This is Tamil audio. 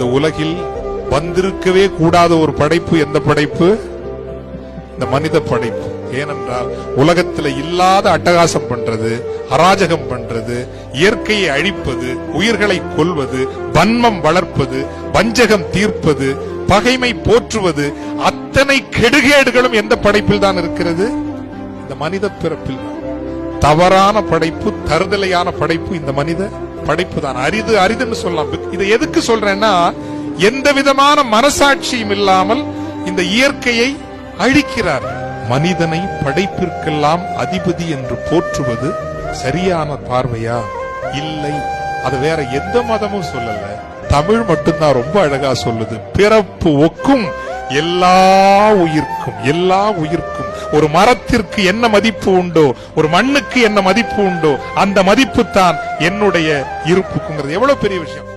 இந்த உலகில் வந்திருக்கவே கூடாத ஒரு படைப்பு எந்த படைப்பு? இந்த மனித படைப்பு. ஏனென்றால் உலகத்துல இல்லாத அட்டகாசம் பண்றது அராஜகம் பண்றது இயற்கையை அழிப்பது உயிர்களை கொல்வது வன்மம் வளர்ப்பது வஞ்சகம் தீர்ப்பது பகைமை போற்றுவது அத்தனை கெடுகேடுகளும் எந்த படைப்பில் தான் இருக்கிறது? இந்த மனித பிறப்பில் தவறான படைப்பு தருதலையான படைப்பு இந்த மனித படைப்பு தான். அரிது அரிதுன்னு சொல்லலாம். இதை எதுக்கு சொல்றேன்னா எந்த விதமான மனசாட்சியும் இல்லாமல் இந்த இயற்கையை அழிக்கிறார். மனிதனை படைப்பிற்கெல்லாம் அதிபதி என்று போற்றுவது சரியான பார்வையா? இல்லை. அது வேற எந்த மதமும் சொல்லல. தமிழ் மட்டும்தான் ரொம்ப அழகா சொல்லுது. பிறப்பு ஒக்கும் எல்லா உயிர்க்கும் எல்லா உயிர்க்கும் ஒரு மரத்திற்கு என்ன மதிப்பு உண்டோ ஒரு மண்ணுக்கு என்ன மதிப்பு உண்டோ அந்த மதிப்பு தான் என்னுடைய இருப்புக்குங்கிறது. எவ்வளவு பெரிய விஷயம்.